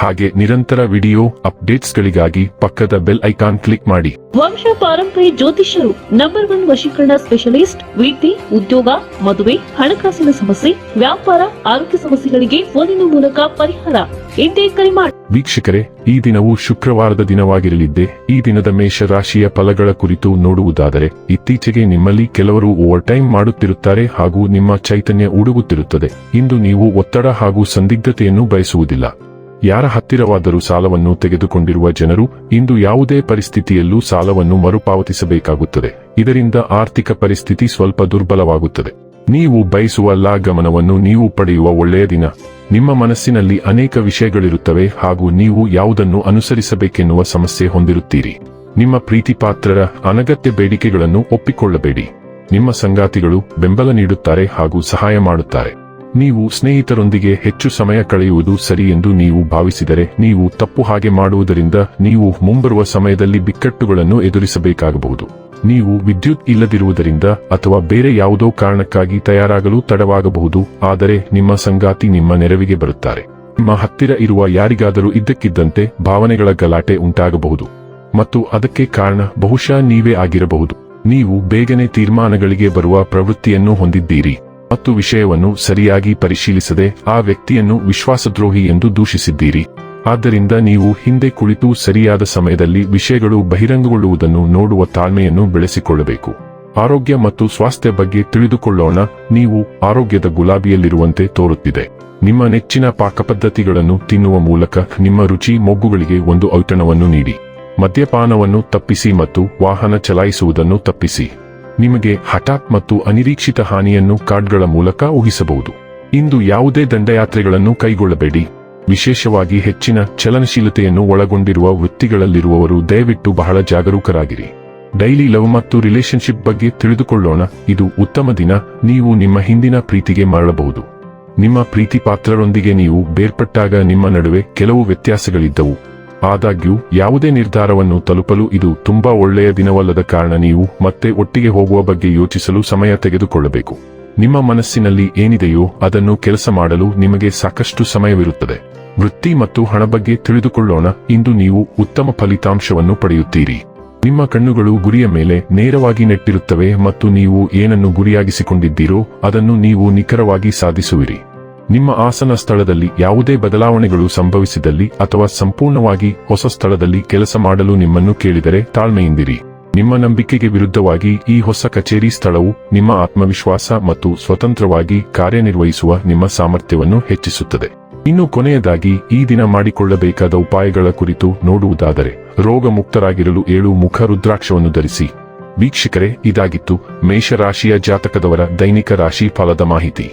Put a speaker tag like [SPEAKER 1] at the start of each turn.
[SPEAKER 1] ಹಾಗೆ ನಿರಂತರ ವಿಡಿಯೋ ಅಪ್ಡೇಟ್ಸ್ಗಳಿಗಾಗಿ ಪಕ್ಕದ ಬೆಲ್ ಐಕಾನ್ ಕ್ಲಿಕ್ ಮಾಡಿ.
[SPEAKER 2] ವಂಶ ಪಾರಂಪರಿ ಜ್ಯೋತಿಷ್ಯರು ನಂಬರ್ ಒನ್ ವಶೀಕರಣ ಸ್ಪೆಷಲಿಸ್ಟ್ ವೃತ್ತಿ ಉದ್ಯೋಗ ಮದುವೆ ಹಣಕಾಸಿನ ಸಮಸ್ಯೆ ವ್ಯಾಪಾರ ಆರೋಗ್ಯ ಸಮಸ್ಯೆಗಳಿಗೆ ಫೋನಿನ ಮೂಲಕ ಪರಿಹಾರ. ಇಂದೇ ಕರೆ ಮಾಡಿ
[SPEAKER 1] ವೀಕ್ಷಕರೇ ಈ ದಿನವು ಶುಕ್ರವಾರದ ದಿನವಾಗಿರಲಿದ್ದೆ ಈ ದಿನದ ಮೇಷ ರಾಶಿಯ ಫಲಗಳ ಕುರಿತು ನೋಡುವುದಾದರೆ ಇತ್ತೀಚೆಗೆ ನಿಮ್ಮಲ್ಲಿ ಕೆಲವರು ಓವರ್ ಟೈಮ್ ಮಾಡುತ್ತಿರುತ್ತಾರೆ ಹಾಗೂ ನಿಮ್ಮ ಚೈತನ್ಯ ಉಡುಗುತ್ತಿರುತ್ತದೆ. ಇಂದು ನೀವು ಒತ್ತಡ ಹಾಗೂ ಸಂದಿಗ್ಧತೆಯನ್ನು ಬಯಸುವುದಿಲ್ಲ. ಯಾರ ಹತ್ತಿರವಾದರೂ ಸಾಲವನ್ನು ತೆಗೆದುಕೊಂಡಿರುವ ಜನರು ಇಂದು ಯಾವುದೇ ಪರಿಸ್ಥಿತಿಯಲ್ಲೂ ಸಾಲವನ್ನು ಮರುಪಾವತಿಸಬೇಕಾಗುತ್ತದೆ. ಇದರಿಂದ ಆರ್ಥಿಕ ಪರಿಸ್ಥಿತಿ ಸ್ವಲ್ಪ ದುರ್ಬಲವಾಗುತ್ತದೆ. ನೀವು ಬಯಸುವ ಲಾ ಗಮನವನ್ನು ನೀವು ಪಡೆಯುವ ಒಳ್ಳೆಯ ದಿನ. ನಿಮ್ಮ ಮನಸ್ಸಿನಲ್ಲಿ ಅನೇಕ ವಿಷಯಗಳಿರುತ್ತವೆ ಹಾಗೂ ನೀವು ಯಾವುದನ್ನು ಅನುಸರಿಸಬೇಕೆನ್ನುವ ಸಮಸ್ಯೆ ಹೊಂದಿರುತ್ತೀರಿ. ನಿಮ್ಮ ಪ್ರೀತಿಪಾತ್ರರ ಅನಗತ್ಯ ಬೇಡಿಕೆಗಳನ್ನು ಒಪ್ಪಿಕೊಳ್ಳಬೇಡಿ. ನಿಮ್ಮ ಸಂಗಾತಿಗಳು ಬೆಂಬಲ ನೀಡುತ್ತಾರೆ ಹಾಗೂ ಸಹಾಯ ಮಾಡುತ್ತಾರೆ. ನೀವು ಸ್ನೇಹಿತರೊಂದಿಗೆ ಹೆಚ್ಚು ಸಮಯ ಕಳೆಯುವುದು ಸರಿ ಎಂದು ನೀವು ಭಾವಿಸಿದರೆ ನೀವು ತಪ್ಪು ಹಾಗೆ ಮಾಡುವುದರಿಂದ ನೀವು ಮುಂಬರುವ ಸಮಯದಲ್ಲಿ ಬಿಕ್ಕಟ್ಟುಗಳನ್ನು ಎದುರಿಸಬೇಕಾಗಬಹುದು. ನೀವು ವಿದ್ಯುತ್ ಇಲ್ಲದಿರುವುದರಿಂದ ಅಥವಾ ಬೇರೆ ಯಾವುದೋ ಕಾರಣಕ್ಕಾಗಿ ತಯಾರಾಗಲು ತಡವಾಗಬಹುದು, ಆದರೆ ನಿಮ್ಮ ಸಂಗಾತಿ ನಿಮ್ಮ ನೆರವಿಗೆ ಬರುತ್ತಾರೆ. ನಿಮ್ಮ ಹತ್ತಿರ ಇರುವ ಯಾರಿಗಾದರೂ ಇದ್ದಕ್ಕಿದ್ದಂತೆ ಭಾವನೆಗಳ ಗಲಾಟೆ ಉಂಟಾಗಬಹುದು. ಮತ್ತು ಅದಕ್ಕೆ ಕಾರಣ ಬಹುಶಃ ನೀವೇ ಆಗಿರಬಹುದು. ನೀವು ಬೇಗನೆ ತೀರ್ಮಾನಗಳಿಗೆ ಬರುವ ಪ್ರವೃತ್ತಿಯನ್ನು ಹೊಂದಿದ್ದೀರಿ. ಮತ್ತು ವಿಷಯವನ್ನು ಸರಿಯಾಗಿ ಪರಿಶೀಲಿಸದೆ ಆ ವ್ಯಕ್ತಿಯನ್ನು ವಿಶ್ವಾಸದ್ರೋಹಿ ಎಂದು ದೂಷಿಸಿದ್ದೀರಿ. ಆದ್ದರಿಂದ ನೀವು ಹಿಂದೆ ಕುಳಿತು ಸರಿಯಾದ ಸಮಯದಲ್ಲಿ ವಿಷಯಗಳು ಬಹಿರಂಗಗೊಳ್ಳುವುದನ್ನು ನೋಡುವ ತಾಳ್ಮೆಯನ್ನು ಬೆಳೆಸಿಕೊಳ್ಳಬೇಕು. ಆರೋಗ್ಯ ಮತ್ತು ಸ್ವಾಸ್ಥ್ಯ ಬಗ್ಗೆ ತಿಳಿದುಕೊಳ್ಳೋಣ, ನೀವು ಆರೋಗ್ಯದ ಗುಲಾಬಿಯಲ್ಲಿರುವಂತೆ ತೋರುತ್ತಿದೆ. ನಿಮ್ಮ ನೆಚ್ಚಿನ ಪಾಕಪದ್ಧತಿಗಳನ್ನು ತಿನ್ನುವ ಮೂಲಕ ನಿಮ್ಮ ರುಚಿ ಮೊಗ್ಗುಗಳಿಗೆ ಒಂದು ಔತಣವನ್ನು ನೀಡಿ. ಮದ್ಯಪಾನವನ್ನು ತಪ್ಪಿಸಿ ಮತ್ತು ವಾಹನ ಚಲಾಯಿಸುವುದನ್ನು ತಪ್ಪಿಸಿ. ನಿಮಗೆ ಹಠಾತ್ ಮತ್ತು ಅನಿರೀಕ್ಷಿತ ಹಾನಿಯನ್ನು ಕಾರ್ಡ್ಗಳ ಮೂಲಕ ಊಹಿಸಬಹುದು. ಇಂದು ಯಾವುದೇ ದಂಡಯಾತ್ರೆಗಳನ್ನು ಕೈಗೊಳ್ಳಬೇಡಿ. ವಿಶೇಷವಾಗಿ ಹೆಚ್ಚಿನ ಚಲನಶೀಲತೆಯನ್ನು ಒಳಗೊಂಡಿರುವ ವೃತ್ತಿಗಳಲ್ಲಿರುವವರು ದಯವಿಟ್ಟು ಬಹಳ ಜಾಗರೂಕರಾಗಿರಿ. ಡೈಲಿ ಲವ್ ಮತ್ತು ರಿಲೇಶನ್ಶಿಪ್ ಬಗ್ಗೆ ತಿಳಿದುಕೊಳ್ಳೋಣ. ಇದು ಉತ್ತಮ ದಿನ. ನೀವು ನಿಮ್ಮ ಹಿಂದಿನ ಪ್ರೀತಿಗೆ ಮರಳಬಹುದು. ನಿಮ್ಮ ಪ್ರೀತಿ ಪಾತ್ರರೊಂದಿಗೆ ನೀವು ಬೇರ್ಪಟ್ಟಾಗ ನಿಮ್ಮ ನಡುವೆ ಕೆಲವು ವ್ಯತ್ಯಾಸಗಳಿದ್ದವು. ಆದಾಗ್ಯೂ, ಯಾವುದೇ ನಿರ್ಧಾರವನ್ನು ತಲುಪಲು ಇದು ತುಂಬಾ ಒಳ್ಳೆಯ ದಿನವಲ್ಲದ ಕಾರಣ ನೀವು ಮತ್ತೆ ಒಟ್ಟಿಗೆ ಹೋಗುವ ಬಗ್ಗೆ ಯೋಚಿಸಲು ಸಮಯ ತೆಗೆದುಕೊಳ್ಳಬೇಕು. ನಿಮ್ಮ ಮನಸ್ಸಿನಲ್ಲಿ ಏನಿದೆಯೋ ಅದನ್ನು ಕೆಲಸ ಮಾಡಲು ನಿಮಗೆ ಸಾಕಷ್ಟು ಸಮಯವಿರುತ್ತದೆ. ವೃತ್ತಿ ಮತ್ತು ಹಣ ಬಗ್ಗೆ ತಿಳಿದುಕೊಳ್ಳೋಣ, ಇಂದು ನೀವು ಉತ್ತಮ ಫಲಿತಾಂಶವನ್ನು ಪಡೆಯುತ್ತೀರಿ. ನಿಮ್ಮ ಕಣ್ಣುಗಳು ಗುರಿಯ ಮೇಲೆ ನೇರವಾಗಿ ನೆಟ್ಟಿರುತ್ತವೆ ಮತ್ತು ನೀವು ಏನನ್ನು ಗುರಿಯಾಗಿಸಿಕೊಂಡಿದ್ದೀರೋ ಅದನ್ನು ನೀವು ನಿಖರವಾಗಿ ಸಾಧಿಸುವಿರಿ. ನಿಮ್ಮ ಆಸನ ಸ್ಥಳದಲ್ಲಿ ಯಾವುದೇ ಬದಲಾವಣೆಗಳು ಸಂಭವಿಸಿದಲ್ಲಿ ಅಥವಾ ಸಂಪೂರ್ಣವಾಗಿ ಹೊಸ ಸ್ಥಳದಲ್ಲಿ ಕೆಲಸ ಮಾಡಲು ನಿಮ್ಮನ್ನು ಕೇಳಿದರೆ ತಾಳ್ಮೆಯಿಂದಿರಿ. ನಿಮ್ಮ ನಂಬಿಕೆಗೆ ವಿರುದ್ಧವಾಗಿ ಈ ಹೊಸ ಕಚೇರಿ ಸ್ಥಳವು ನಿಮ್ಮ ಆತ್ಮವಿಶ್ವಾಸ ಮತ್ತು ಸ್ವತಂತ್ರವಾಗಿ ಕಾರ್ಯನಿರ್ವಹಿಸುವ ನಿಮ್ಮ ಸಾಮರ್ಥ್ಯವನ್ನು ಹೆಚ್ಚಿಸುತ್ತದೆ. ಇನ್ನು ಕೊನೆಯದಾಗಿ, ಈ ದಿನ ಮಾಡಿಕೊಳ್ಳಬೇಕಾದ ಉಪಾಯಗಳ ಕುರಿತು ನೋಡುವುದಾದರೆ ರೋಗ ಮುಕ್ತರಾಗಿರಲು ಏಳು ಮುಖ ರುದ್ರಾಕ್ಷವನ್ನು ಧರಿಸಿ. ವೀಕ್ಷಕರೇ, ಇದಾಗಿತ್ತು ಮೇಷರಾಶಿಯ ಜಾತಕದವರ ದೈನಿಕ ರಾಶಿ ಫಲದ ಮಾಹಿತಿ.